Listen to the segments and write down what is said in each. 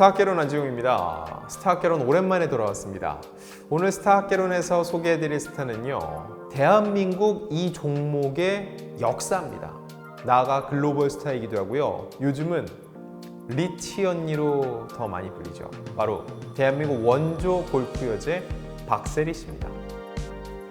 스타학개론 안지용입니다. 스타학개론 오랜만에 돌아왔습니다. 오늘 스타학개론에서 소개해드릴 스타는요. 대한민국 이 종목의 역사입니다. 나아가 글로벌 스타이기도 하고요. 요즘은 리치 언니로 더 많이 불리죠. 바로 대한민국 원조 골프 여제 박세리 씨입니다.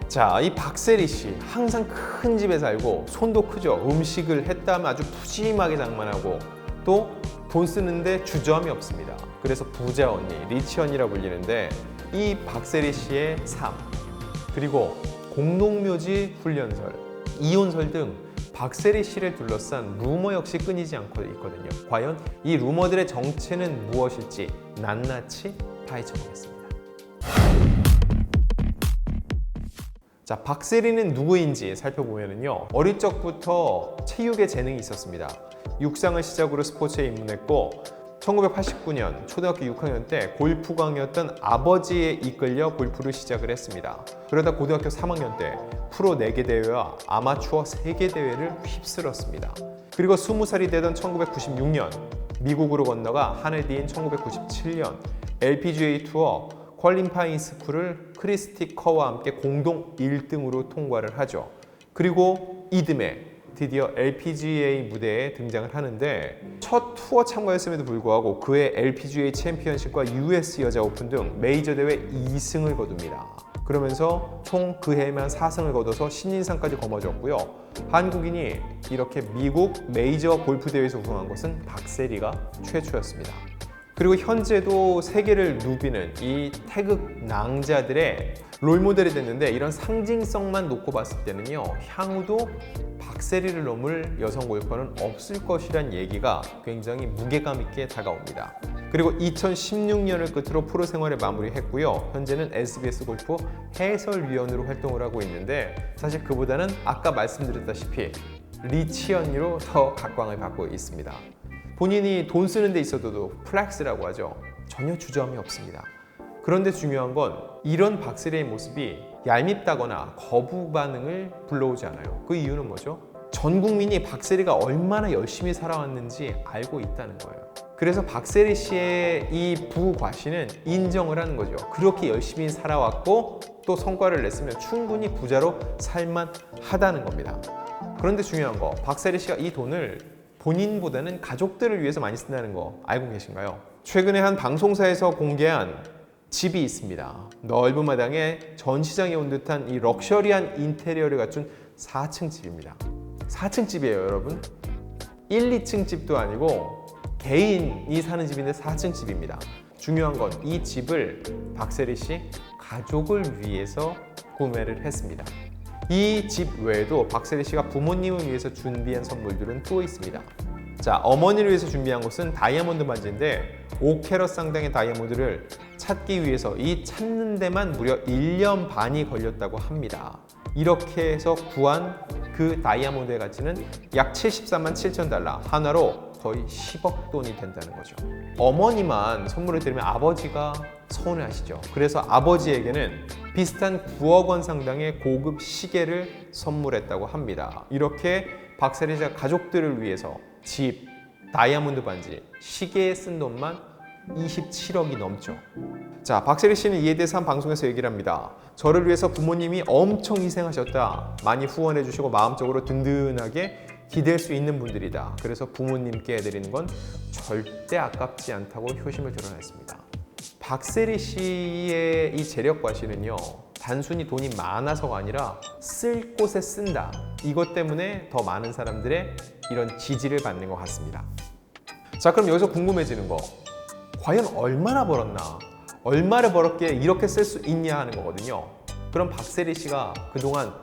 자, 이 박세리 씨 항상 큰 집에 살고 손도 크죠. 음식을 했다 하면 아주 푸짐하게 장만하고 또 돈 쓰는데 주저함이 없습니다. 그래서 부자 언니, 리치 언니라 불리는데 이 박세리 씨의 삶 그리고 공동묘지 훈련설, 이혼설 등 박세리 씨를 둘러싼 루머 역시 끊이지 않고 있거든요. 과연 이 루머들의 정체는 무엇일지 낱낱이 파헤쳐 보겠습니다. 자, 박세리는 누구인지 살펴보면요. 어릴 적부터 체육에 재능이 있었습니다. 육상을 시작으로 스포츠에 입문했고 1989년 초등학교 6학년 때 골프 광이었던 아버지에 이끌려 골프를 시작을 했습니다. 그러다 고등학교 3학년 때 프로 4개 대회와 아마추어 3개 대회를 휩쓸었습니다. 그리고 20살이 되던 1996년 미국으로 건너가 한 해 뒤인 1997년 LPGA 투어 퀄린파잉 스쿨을 크리스티 커와 함께 공동 1등으로 통과를 하죠. 그리고 이듬해 드디어 LPGA 무대에 등장을 하는데 첫 투어 참가였음에도 불구하고 그의 LPGA 챔피언십과 US 여자 오픈 등 메이저 대회 2승을 거둡니다. 그러면서 총 그 해만 4승을 거둬서 신인상까지 거머쥐었고요. 한국인이 이렇게 미국 메이저 골프 대회에서 우승한 것은 박세리가 최초였습니다. 그리고 현재도 세계를 누비는 이 태극 낭자들의 롤모델이 됐는데 이런 상징성만 놓고 봤을 때는요 향후도 박세리를 넘을 여성 골퍼는 없을 것이란 얘기가 굉장히 무게감 있게 다가옵니다. 그리고 2016년을 끝으로 프로 생활을 마무리했고요. 현재는 SBS 골프 해설위원으로 활동을 하고 있는데 사실 그보다는 아까 말씀드렸다시피 리치 언니로 더 각광을 받고 있습니다. 본인이 돈 쓰는 데 있어도 플렉스라고 하죠. 전혀 주저함이 없습니다. 그런데 중요한 건 이런 박세리의 모습이 얄밉다거나 거부 반응을 불러오지 않아요. 그 이유는 뭐죠? 전 국민이 박세리가 얼마나 열심히 살아왔는지 알고 있다는 거예요. 그래서 박세리 씨의 이 부과시는 인정을 하는 거죠. 그렇게 열심히 살아왔고 또 성과를 냈으면 충분히 부자로 살만 하다는 겁니다. 그런데 중요한 거, 박세리 씨가 이 돈을 본인보다는 가족들을 위해서 많이 쓴다는 거 알고 계신가요? 최근에 한 방송사에서 공개한 집이 있습니다. 넓은 마당에 전시장에 온 듯한 이 럭셔리한 인테리어를 갖춘 4층 집입니다. 4층 집이에요, 여러분. 1, 2층 집도 아니고 개인이 사는 집인데 4층 집입니다. 중요한 건 이 집을 박세리 씨 가족을 위해서 구매를 했습니다. 이 집 외에도 박세리 씨가 부모님을 위해서 준비한 선물들은 또 있습니다. 자, 어머니를 위해서 준비한 것은 다이아몬드 반지인데 5캐럿 상당의 다이아몬드를 찾기 위해서 이 찾는 데만 무려 1년 반이 걸렸다고 합니다. 이렇게 해서 구한 그 다이아몬드의 가치는 약 74만 7천 달러, 하나로 거의 10억 돈이 된다는 거죠. 어머니만 선물을 드리면 아버지가 서운해하시죠. 그래서 아버지에게는 비슷한 9억 원 상당의 고급 시계를 선물했다고 합니다. 이렇게 박세리자 가족들을 위해서 집, 다이아몬드 반지, 시계에 쓴 돈만 27억이 넘죠. 자, 박세리 씨는 이에 대해서 한 방송에서 얘기를 합니다. 저를 위해서 부모님이 엄청 희생하셨다. 많이 후원해 주시고 마음적으로 든든하게 기댈 수 있는 분들이다. 그래서 부모님께 해드리는 건 절대 아깝지 않다고 효심을 드러냈습니다. 박세리 씨의 이 재력 과시는요. 단순히 돈이 많아서가 아니라 쓸 곳에 쓴다. 이것 때문에 더 많은 사람들의 이런 지지를 받는 것 같습니다. 자, 그럼 여기서 궁금해지는 거. 과연 얼마나 벌었나? 얼마를 벌었기에 이렇게 쓸 수 있냐 하는 거거든요. 그럼 박세리 씨가 그동안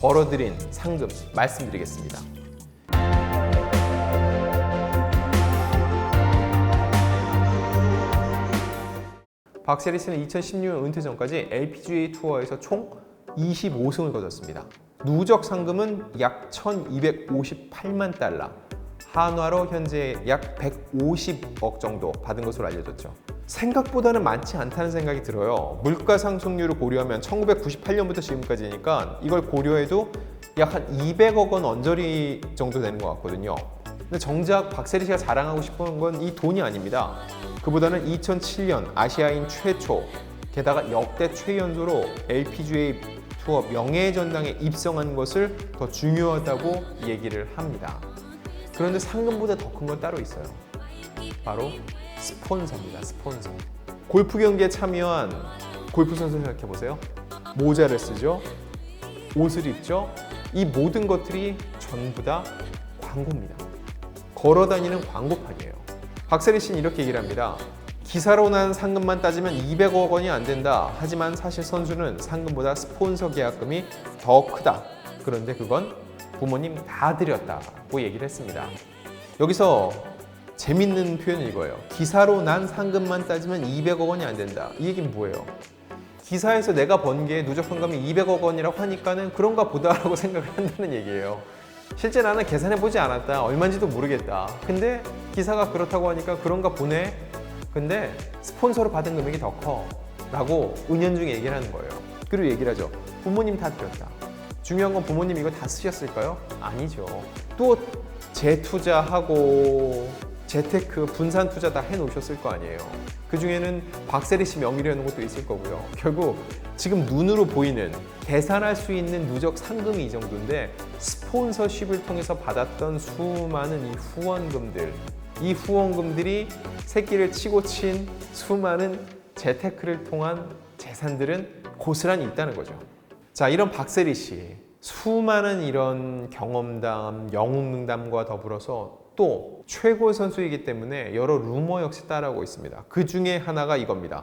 벌어들인 상금 말씀드리겠습니다. 박세리 씨는 2016년 은퇴 전까지 LPGA 투어에서 총 25승을 거뒀습니다. 누적 상금은 약 1,258만 달러, 한화로 현재 약 150억 정도 받은 것으로 알려졌죠. 생각보다는 많지 않다는 생각이 들어요. 물가 상승률을 고려하면 1998년부터 지금까지니까 이걸 고려해도 약 한 200억 원 언저리 정도 되는 것 같거든요. 근데 정작 박세리 씨가 자랑하고 싶은 건 이 돈이 아닙니다. 그보다는 2007년 아시아인 최초, 게다가 역대 최연소로 LPGA 투어 명예의 전당에 입성한 것을 더 중요하다고 얘기를 합니다. 그런데 상금보다 더 큰 건 따로 있어요. 바로 스폰서입니다. 스폰서. 골프 경기에 참여한 골프 선수 생각해 보세요. 모자를 쓰죠. 옷을 입죠. 이 모든 것들이 전부 다 광고입니다. 걸어 다니는 광고판이에요. 박세리 씨는 이렇게 얘기를 합니다. 기사로 난 상금만 따지면 200억 원이 안 된다. 하지만 사실 선수는 상금보다 스폰서 계약금이 더 크다. 그런데 그건 부모님 다 드렸다고 얘기를 했습니다. 여기서 재밌는 표현이 이거예요. 기사로 난 상금만 따지면 200억 원이 안 된다. 이 얘기는 뭐예요? 기사에서 내가 번 게 누적 상금이 200억 원이라고 하니까는 그런가 보다라고 생각을 한다는 얘기예요. 실제 나는 계산해 보지 않았다. 얼마인지도 모르겠다. 근데 기사가 그렇다고 하니까 그런가 보네. 근데 스폰서로 받은 금액이 더 커. 라고 은연중에 얘기를 하는 거예요. 그리고 얘기를 하죠. 부모님 다 드렸다. 중요한 건 부모님 이거 다 쓰셨을까요? 아니죠. 또 재투자하고 재테크, 분산 투자 다 해놓으셨을 거 아니에요. 그 중에는 박세리 씨 해놓은 것도 있을 거고요. 결국 지금 눈으로 보이는 계산할 수 있는 누적 상금이 이 정도인데 스폰서십을 통해서 받았던 수많은 이 후원금들, 이 후원금들이 새끼를 치고 친 수많은 재테크를 통한 재산들은 고스란히 있다는 거죠. 자, 이런 박세리 씨 수많은 이런 경험담, 영웅담과 더불어서 또 최고 선수이기 때문에 여러 루머 역시 따라오고 있습니다. 그 중에 하나가 이겁니다.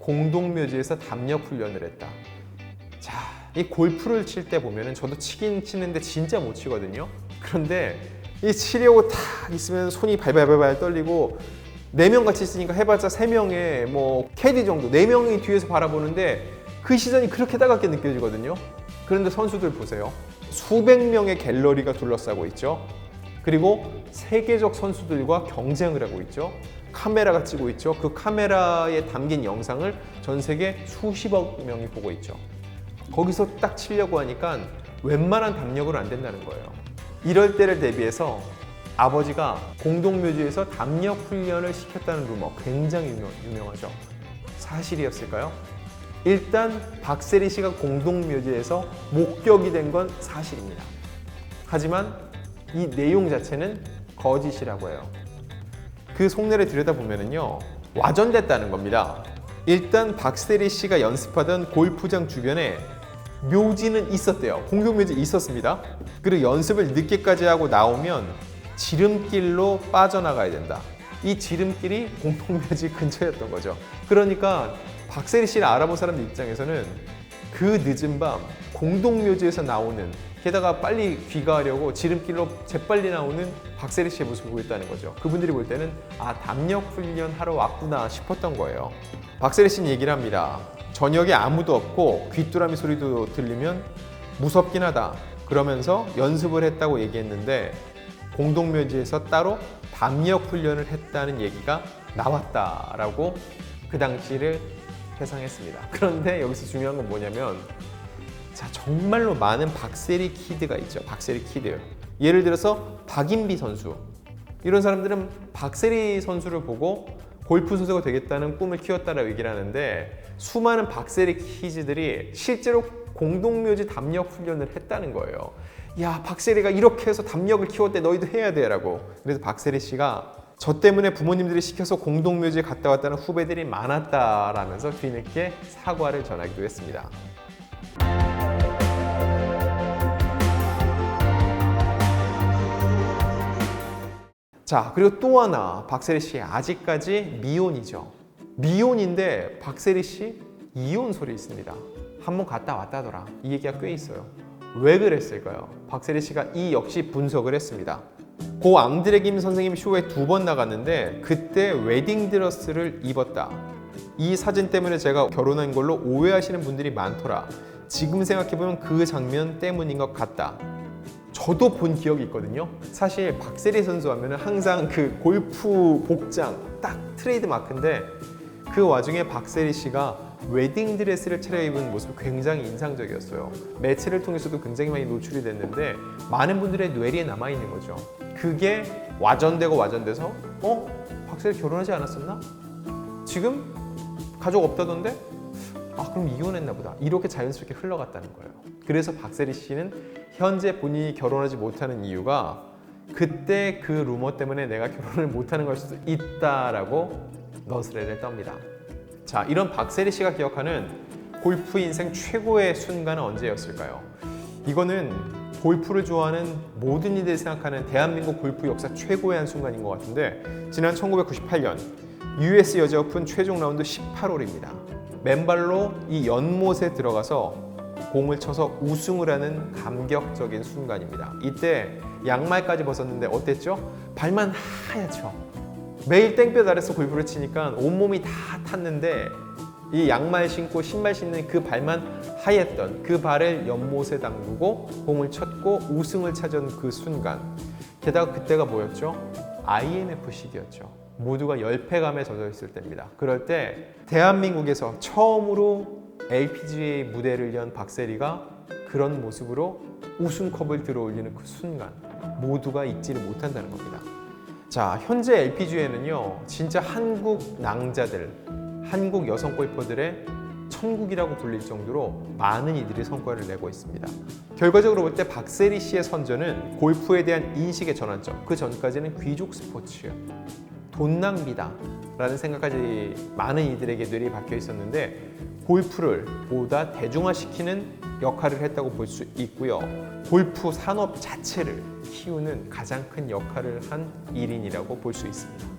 공동묘지에서 담력 훈련을 했다. 자, 이 골프를 칠 때 보면은 저도 치긴 치는데 진짜 못 치거든요. 그런데 이 치려고 탁 있으면 손이 발발발발 떨리고 네 명 같이 있으니까 해봤자 세 명의 뭐 캐디 정도 네 명이 뒤에서 바라보는데 그 시선이 그렇게 따갑게 느껴지거든요. 그런데 선수들 보세요. 수백 명의 갤러리가 둘러싸고 있죠. 그리고 세계적 선수들과 경쟁을 하고 있죠. 카메라가 찍고 있죠. 그 카메라에 담긴 영상을 전 세계 수십억 명이 보고 있죠. 거기서 딱 치려고 하니까 웬만한 담력으로 안 된다는 거예요. 이럴 때를 대비해서 아버지가 공동묘지에서 담력 훈련을 시켰다는 루머 굉장히 유명, 유명하죠. 사실이었을까요? 일단 박세리 씨가 공동묘지에서 목격이 된 건 사실입니다. 하지만 이 내용 자체는 거짓이라고 해요. 그 속내를 들여다보면요. 와전됐다는 겁니다. 일단 박세리 씨가 연습하던 골프장 주변에 묘지는 있었대요. 공동묘지 있었습니다. 그리고 연습을 늦게까지 하고 나오면 지름길로 빠져나가야 된다. 이 지름길이 공동묘지 근처였던 거죠. 그러니까 박세리 씨를 알아본 사람들 입장에서는 그 늦은 밤 공동묘지에서 나오는 게다가 빨리 귀가하려고 지름길로 재빨리 나오는 박세리 씨의 모습을 보였다는 거죠. 그분들이 볼 때는 아 담력 훈련 하러 왔구나 싶었던 거예요. 박세리 씨는 얘기를 합니다. 저녁에 아무도 없고 귀뚜라미 소리도 들리면 무섭긴 하다. 그러면서 연습을 했다고 얘기했는데 공동묘지에서 따로 담력 훈련을 했다는 얘기가 나왔다라고 그 당시를 회상했습니다. 그런데 여기서 중요한 건 뭐냐면 자 정말로 많은 박세리 키드가 있죠. 박세리 키드. 예를 들어서 박인비 선수 이런 사람들은 박세리 선수를 보고 골프 선수가 되겠다는 꿈을 키웠다라고 얘기를 하는데 수많은 박세리 키즈들이 실제로 공동묘지 담력 훈련을 했다는 거예요. 야 박세리가 이렇게 해서 담력을 키웠대 너희도 해야 돼라고. 그래서 박세리 씨가 저 때문에 부모님들이 시켜서 공동묘지에 갔다 왔다는 후배들이 많았다라면서 뒤늦게 사과를 전하기도 했습니다. 자, 그리고 또 하나 박세리 씨 아직까지 미혼이죠. 미혼인데 박세리 씨 이혼 소리 있습니다. 한 번 갔다 왔다더라. 이 얘기가 꽤 있어요. 왜 그랬을까요? 박세리 씨가 이 역시 분석을 했습니다. 고 앙드레 김 선생님 쇼에 두 번 나갔는데 그때 웨딩 드레스를 입었다. 이 사진 때문에 제가 결혼한 걸로 오해하시는 분들이 많더라. 지금 생각해보면 그 장면 때문인 것 같다. 저도 본 기억이 있거든요. 사실 박세리 선수 하면은 항상 그 골프 복장 딱 트레이드 마크인데 그 와중에 박세리 씨가 웨딩 드레스를 차려입은 모습이 굉장히 인상적이었어요. 매체를 통해서도 굉장히 많이 노출이 됐는데 많은 분들의 뇌리에 남아 있는 거죠. 그게 와전되고 와전돼서 어? 박세리 결혼하지 않았었나? 지금 가족 없다던데? 아 그럼 이혼했나 보다 이렇게 자연스럽게 흘러갔다는 거예요 그래서 박세리 씨는 현재 본인이 결혼하지 못하는 이유가 그때 그 루머 때문에 내가 결혼을 못하는 걸 수도 있다라고 너스레를 떱니다 자 이런 박세리 씨가 기억하는 골프 인생 최고의 순간은 언제였을까요? 이거는 골프를 좋아하는 모든 이들이 생각하는 대한민국 골프 역사 최고의 한 순간인 것 같은데 지난 1998년 US 여자 오픈 최종 라운드 18홀입니다. 맨발로 이 연못에 들어가서 공을 쳐서 우승을 하는 감격적인 순간입니다. 이때 양말까지 벗었는데 어땠죠? 발만 하얗죠. 매일 땡볕 아래서 골프를 치니까 온몸이 다 탔는데 이 양말 신고 신발 신는 그 발만 하였던 그 발을 연못에 담그고 공을 쳤고 우승을 찾은 그 순간 게다가 그때가 뭐였죠? IMF 시기였죠. 모두가 열패감에 젖어 있을 때입니다. 그럴 때 대한민국에서 처음으로 LPGA 무대를 연 박세리가 그런 모습으로 우승컵을 들어올리는 그 순간 모두가 잊지를 못한다는 겁니다. 자, 현재 LPGA는요, 진짜 한국 낭자들, 한국 여성 골퍼들의 천국이라고 불릴 정도로 많은 이들이 성과를 내고 있습니다. 결과적으로 볼 때 박세리 씨의 선전은 골프에 대한 인식의 전환점. 그 전까지는 귀족 스포츠, 돈 낭비다. 라는 생각까지 많은 이들에게 뇌리 박혀 있었는데 골프를 보다 대중화시키는 역할을 했다고 볼 수 있고요. 골프 산업 자체를 키우는 가장 큰 역할을 한 일인이라고 볼 수 있습니다.